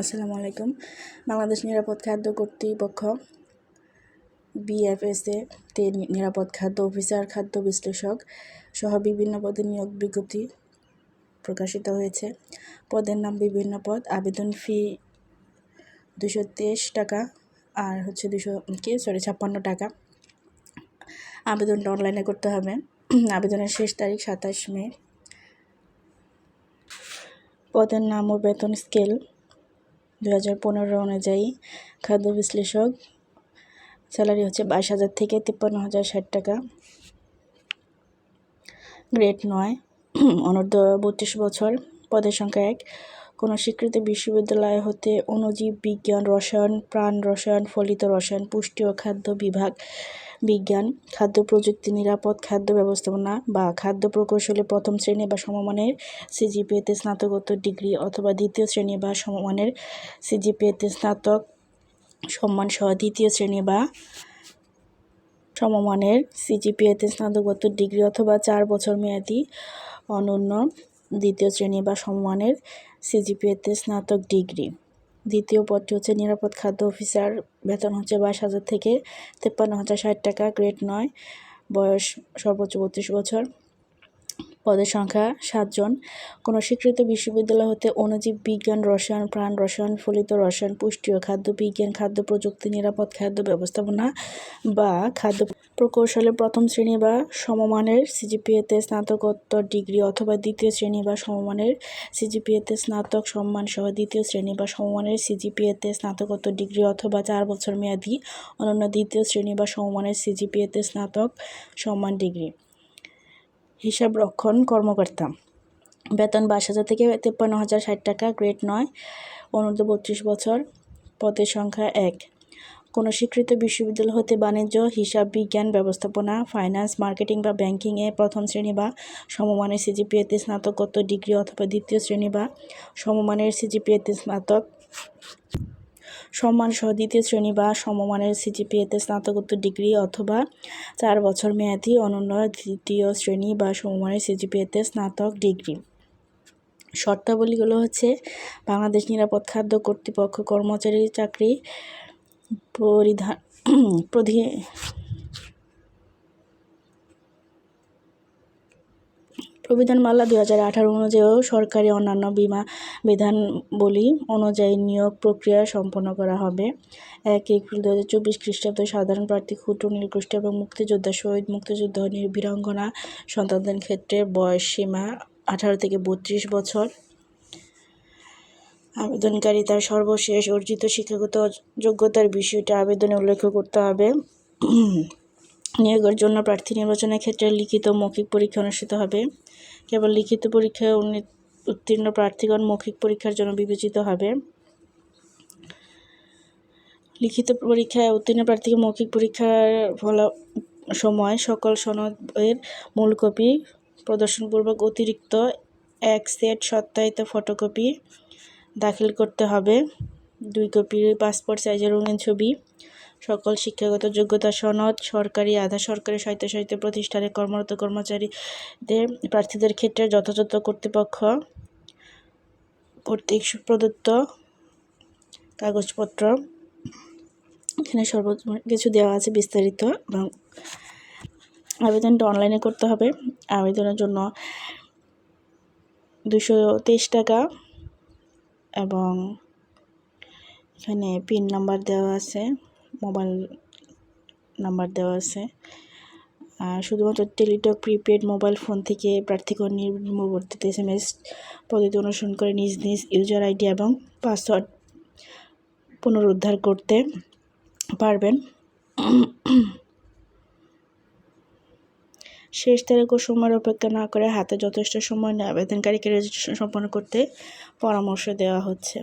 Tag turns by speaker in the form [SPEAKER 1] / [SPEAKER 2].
[SPEAKER 1] আসসালামু আলাইকুম। বাংলাদেশ নিরাপদ খাদ্য কর্তৃপক্ষ বিএফএসএ তে নিরাপদ খাদ্য অফিসার, খাদ্য বিশ্লেষক সহ বিভিন্ন পদে নিয়োগ বিজ্ঞপ্তি প্রকাশিত হয়েছে। পদের নাম বিভিন্ন পদ, আবেদন ফি দুশো তেইশ টাকা আর হচ্ছে দুশো কি? সরি, ছাপ্পান্ন টাকা। আবেদনটা অনলাইনে করতে হবে। আবেদনের শেষ তারিখ সাতাশ মে। পদের নাম ও বেতন স্কেল। দু হাজার পনেরো অনুযায়ী খাদ্য বিশ্লেষক। স্যালারি হচ্ছে বাইশ হাজার থেকে তিপ্পান্ন হাজার ষাট টাকা। গ্রেড নয়। অনূর্ধ্ব বত্রিশ বছর। পদের সংখ্যা এক। কোনো স্বীকৃত বিশ্ববিদ্যালয় হতে অণুজীব, বিজ্ঞান, রসায়ন, প্রাণ রসায়ন, ফলিত রসায়ন, পুষ্টি ও খাদ্য বিভাগ, বিজ্ঞান, খাদ্য প্রযুক্তি, নিরাপদ খাদ্য ব্যবস্থাপনা বা খাদ্য প্রকৌশলে প্রথম শ্রেণি বা সমমানের সিজিপিএতে স্নাতকোত্তর ডিগ্রি অথবা দ্বিতীয় শ্রেণি বা সমমানের সিজিপিএতে স্নাতক সম্মান সহ দ্বিতীয় শ্রেণি বা সমমানের সিজিপিএতে স্নাতকোত্তর ডিগ্রি অথবা চার বছর মেয়াদি অনন্য দ্বিতীয় শ্রেণি বা সমমানের সিজিপিএতে স্নাতক ডিগ্রি। দ্বিতীয় পদটি হচ্ছে নিরাপদ খাদ্য অফিসার। বেতন হচ্ছে বাইশ হাজার থেকে তেপ্পান্ন হাজার ষাট টাকা, গ্রেড নয়। বয়স সর্বোচ্চ বত্রিশ বছর। পদের সংখ্যা সাতজন। কোনো স্বীকৃত বিশ্ববিদ্যালয় হতে অণুজীব, বিজ্ঞান, রসায়ন, প্রাণ রসায়ন, ফলিত রসায়ন পুষ্টি ও খাদ্য, বিজ্ঞান, খাদ্য প্রযুক্তি, নিরাপদ খাদ্য ব্যবস্থাপনা বা খাদ্য প্রকৌশলের প্রথম শ্রেণি বা সমমানের সিজিপিএতে স্নাতকোত্তর ডিগ্রি অথবা দ্বিতীয় শ্রেণি বা সমমানের সিজিপিএতে স্নাতক সম্মান সহ দ্বিতীয় শ্রেণি বা সমমানের সিজিপিএতে স্নাতকোত্তর ডিগ্রি অথবা চার বছর মেয়াদী অনন্য দ্বিতীয় শ্রেণি বা সমমানের সিজিপিএতে স্নাতক সম্মান ডিগ্রি। হিসাব রক্ষণ কর্মকর্তা। বেতন বাইশ হাজার থেকে তেপ্পান্ন হাজার ষাট টাকা, গ্রেড নয়, অনূর্ধ্ব বত্রিশ বছর, পদের সংখ্যা এক। কোনো স্বীকৃত বিশ্ববিদ্যালয় হতে বাণিজ্য, হিসাব বিজ্ঞান ব্যবস্থাপনা, ফাইন্যান্স, মার্কেটিং বা ব্যাংকিংয়ে প্রথম শ্রেণি বা সমমানের সিজিপিএতে স্নাতকোত্তর ডিগ্রি অথবা দ্বিতীয় শ্রেণি বা সমমানের সিজিপিএতে স্নাতক সম্মান সহ দ্বিতীয় শ্রেণি বা সমমানের সিজিপিএতে স্নাতকোত্তর ডিগ্রি অথবা চার বছর মেয়াদী অনন্য দ্বিতীয় শ্রেণি বা সমমানের সিজিপিএতে স্নাতক ডিগ্রি। শর্তাবলীগুলো হচ্ছে বাংলাদেশ নিরাপদ খাদ্য কর্তৃপক্ষ কর্মচারীর চাকরি পরিধান প্রবিধানমালা দুই হাজার আঠারো অনুযায়ীও সরকারি অন্যান্য বিমা বিধানবলী অনুযায়ী নিয়োগ প্রক্রিয়া সম্পন্ন করা হবে। এক এপ্রিল দু হাজার চব্বিশ খ্রিস্টাব্দে সাধারণ প্রার্থী ক্ষুদ্র নির্গোষ্ঠী এবং মুক্তিযোদ্ধা শহীদ মুক্তিযুদ্ধ বীরাঙ্গনা সন্তানদের ক্ষেত্রে বয়স সীমা আঠারো থেকে বত্রিশ বছর। আবেদনকারী তার সর্বশেষ অর্জিত শিক্ষাগত যোগ্যতার বিষয়টি আবেদনে উল্লেখ করতে হবে। নিয়োগের জন্য প্রার্থী নির্বাচনের ক্ষেত্রে লিখিত মৌখিক পরীক্ষা অনুষ্ঠিত হবে। কেবল লিখিত পরীক্ষায় উত্তীর্ণ প্রার্থীগণ মৌখিক পরীক্ষার জন্য বিবেচিত হবে। লিখিত পরীক্ষায় উত্তীর্ণ প্রার্থীকে মৌখিক পরীক্ষার ফল সময় সকল সনদের মূল কপি, প্রদর্শনপূর্বক অতিরিক্ত এক সেট সত্যায়িত ফটোকপি দাখিল করতে হবে। দুই কপির পাসপোর্ট সাইজের রঙিন ছবি সকল শিক্ষাগত যোগ্যতা সনদ, সরকারি, আধা সরকারি, স্বায়ত্তশাসিত প্রতিষ্ঠানে কর্মরত কর্মচারীদের প্রার্থীদের ক্ষেত্রে যথাযথ কর্তৃপক্ষ কর্তৃক প্রদত্ত কাগজপত্র। এখানে সর্ব কিছু দেওয়া আছে বিস্তারিত এবং আবেদনটা অনলাইনে করতে হবে। আবেদনের জন্য দুশো তেইশ টাকা এবং এখানে পিন নাম্বার দেওয়া আছে। মোবাইল নাম্বার দেওয়া আছে। শুধুমাত্র টেলিটক, প্রিপেড মোবাইল ফোন থেকে প্রার্থীগণ নির্মূলবর্তিত এস এম এস পদ্ধতি অনুসরণ করে নিজ নিজ ইউজার আইডি এবং পাসওয়ার্ড পুনরুদ্ধার করতে পারবেন। শেষ তারিখ ও সময়ের অপেক্ষা না করে হাতে যথেষ্ট সময় নিয়ে আবেদনকারীকে রেজিস্ট্রেশন সম্পন্ন করতে পরামর্শ দেওয়া হচ্ছে।